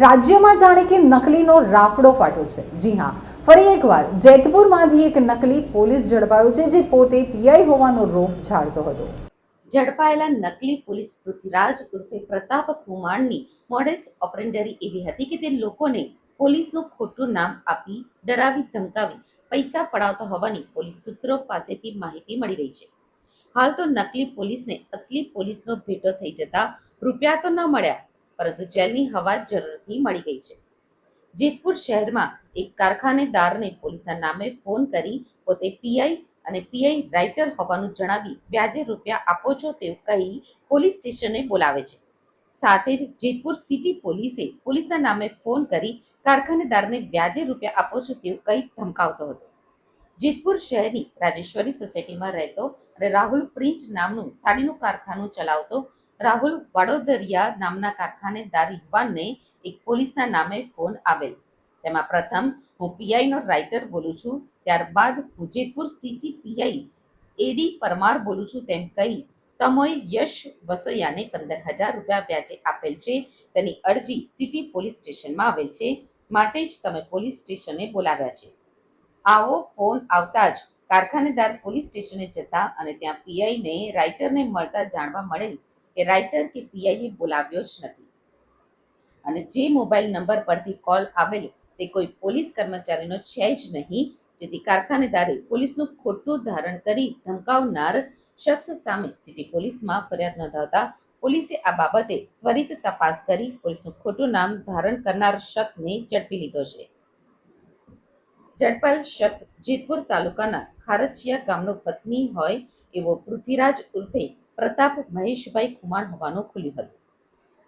રાજ્યમાં જાણે કે નકલીનો રાફડો ફાટ્યો છે. જી હા, ફરી એકવાર, જેતપુરમાંથી એક નકલી પોલીસ ઝડપાયો છે, જે પોતે પીઆઈ હોવાનો રોફ ઝાડતો હતો. ઝડપાયેલા નકલી પોલીસ પૃથ્વીરાજ ઉર્ફે પ્રતાપ કુમારની મોડેસ ઓપરેન્ડરી એવી હતી કે તે લોકોને પોલીસનું ખોટું નામ આપી, ડરાવી, ધમકાવી, પૈસા પડાવતો હોવાની પોલીસ સૂત્રો પાસેથી માહિતી મળી રહી છે. હાલ તો નકલી પોલીસને અસલી પોલીસનો ભેટો થઈ જતા રૂપિયા તો ન મળ્યા પરંતુ જેલની હવા જરૂરથી મળી ગઈ છે. જેતપુર શહેરમાં એક કારખાનેદારને પોલીસના નામે ફોન કરી પોતે પીઆઈ અને પીઆઈ રાઇટર હોવાનું જણાવી વ્યાજે રૂપિયા આપો છો તેવું કહી પોલીસ સ્ટેશને બોલાવે છે. સાથે જ જેતપુર સિટી પોલીસે પોલીસના નામે ફોન કરી કારખાનેદારને વ્યાજે રૂપિયા આપો છો તેવું કહી ધમકાવતો હતો. જેતપુર શહેરની રાજેશ્વરી સોસાયટીમાં રહેતો અને રાહુલ પ્રિન્ટ નામનું સાડીનું કારખાનું ચલાવતો રાહુલ વડોદરિયા નામના કારખાનેદાર યુવાનને એક પોલીસના નામે ફોન આવેલ. તેમાં પ્રથમ, હું પીઆઈનો રાઇટર બોલું છું, ત્યારબાદ હું Jetpur city PI A D Parmar બોલું છું તેમ કહી, તમોએ યશ વસોયાને પંદર હજાર રૂપિયા વ્યાજે આપેલ છે, તેની અરજી સિટી પોલીસ સ્ટેશનમાં આવેલ છે, માટે જ તમે પોલીસ સ્ટેશને બોલાવ્યા છે. આવો ફોન આવતા જ કારખાનેદાર પોલીસ સ્ટેશને જતા અને ત્યાં પીઆઈને રાઇટરને મળતા જાણવા મળેલ કે રાઇટર કે પીઆઈએ બોલાવ્યો જ નથી. અને જે મોબાઈલ નંબર પરથી કોલ આવેલ, તે કોઈ પોલીસ કર્મચારીનો છે જ નહીં, જેથી કારખાનેદારે પોલીસનું ખોટું ધારણ કરી ધમકાવનાર શખ્સ સામે સિટી પોલીસમાં ફરિયાદ નોંધાવતા પોલીસે આ બાબતે ત્વરિત તપાસ કરી પોલીસનું ખોટું નામ ધારણ કરનાર શખ્સને ઝડપી લીધો છે. ઝડપાયેલ શખ્સ જેતપુર તાલુકાના ખારચિયા ગામનો વતની હોય એવો પૃથ્વીરાજ ઉર્ફે પ્રતાપ મહેશભાઈ કુમાર હોવાનું ખુલ્યું હતું.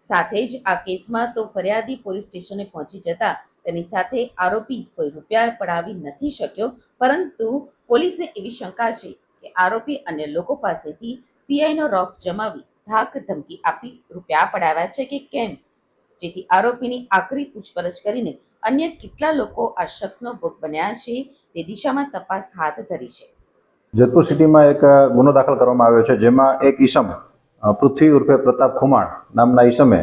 સાથે જ આ કેસમાં તો ફરિયાદી પોલીસ સ્ટેશને પહોંચી જતા તેની સાથે આરોપી કોઈ રૂપિયા પડાવી નથી શક્યો, પરંતુ પોલીસને એવી શંકા છે કે આરોપી અન્ય લોકો પાસેથી પીઆઈનો રોફ જમાવી ધાક ધમકી આપી રૂપિયા પડાવ્યા છે કે કેમ? જેથી આરોપીની આકરી પૂછપરછ કરીને અન્ય કેટલા લોકો આ શખ્સનો ભોગ બન્યા છે તે દિશામાં તપાસ હાથ ધરી છે. જેતપુર સિટીમાં એક ગુનો દાખલ કરવામાં આવ્યો છે, જેમાં એક ઈસમ પૃથ્વી ઉર્ફે પ્રતાપ ખુમાણ નામના ઈસમે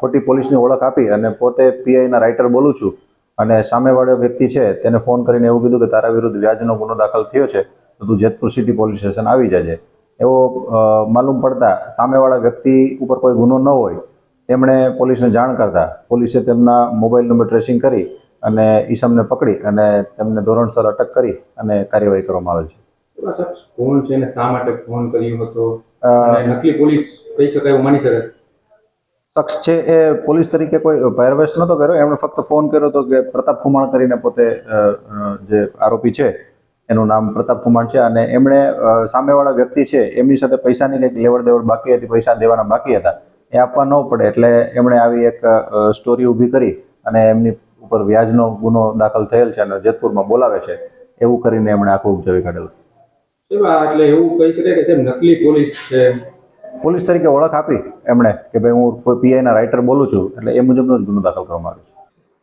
ખોટી પોલીસની ઓળખ આપી અને પોતે પીઆઈના રાઇટર બોલું છું અને સામેવાળો વ્યક્તિ છે તેને ફોન કરીને એવું કીધું કે તારા વિરુદ્ધ વ્યાજનો ગુનો દાખલ થયો છે, તો તું જેતપુર સિટી પોલીસ સ્ટેશન આવી જજે. એવો માલુમ પડતા સામેવાળા વ્યક્તિ ઉપર કોઈ ગુનો ન હોય, તેમણે પોલીસને જાણ કરતા પોલીસે તેમના મોબાઈલ નંબર ટ્રેસિંગ કરી અને ઈસમને પકડી અને તેમને ધોરણસર અટક કરી અને કાર્યવાહી કરવામાં આવે છે. કોણ છે ને શા માટે ફોન કર્યો હતો? નકલી પોલીસ કહી શકાય એવું માની શકાય? શખ્સ છે એ પોલીસ તરીકે કોઈ પહેરવેશ નહોતો કર્યો. એમણે ફક્ત ફોન કર્યો હતો કે પ્રતાપ કુમાર કરીને પોતે જે આરોપી છે એનું નામ પ્રતાપ કુમાર છે. અને એમણે સામેવાળા વ્યક્તિ છે એમની સાથે પૈસાની કંઈક લેવડ દેવડ બાકી હતી પૈસા દેવાના બાકી હતા. એ આપવા ન પડે એટલે એમણે આવી એક સ્ટોરી ઊભી કરી અને એમની ઉપર વ્યાજનો ગુનો દાખલ થયેલ છે અને જેતપુરમાં બોલાવે છે. એવું કરીને એમણે આખું ઉપજાવી કાઢેલું. એટલે એવું કહી શકાય કે સાહેબ નકલી પોલીસ છે. પોલીસ તરીકે ઓળખ આપી એમણે કે ભાઈ હું કોઈ પીઆઈના રાઇટર બોલું છું એટલે એ મુજબનો જ ગુનો દાખલ કરવામાં આવ્યો છે.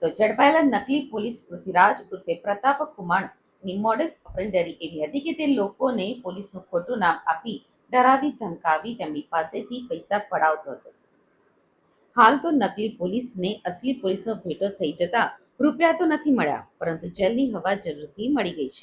તો ઝડપાયેલા નકલી પોલીસ પૃથ્વીરાજ ઉર્ફે પ્રતાપ કુમારની મોડેસ ઓપરેન્ડરી એવી હતી કે તે લોકોને પોલીસનું ખોટું નામ આપી ડરાવી ધમકાવી તેમની પાસેથી પૈસા પડાવતો હતો. હાલ તો નકલી પોલીસને અસલી પોલીસનો ભેટો થઈ જતા રૂપિયા તો નથી મળ્યા પરંતુ જેલની હવા જરૂરથી મળી ગઈ છે.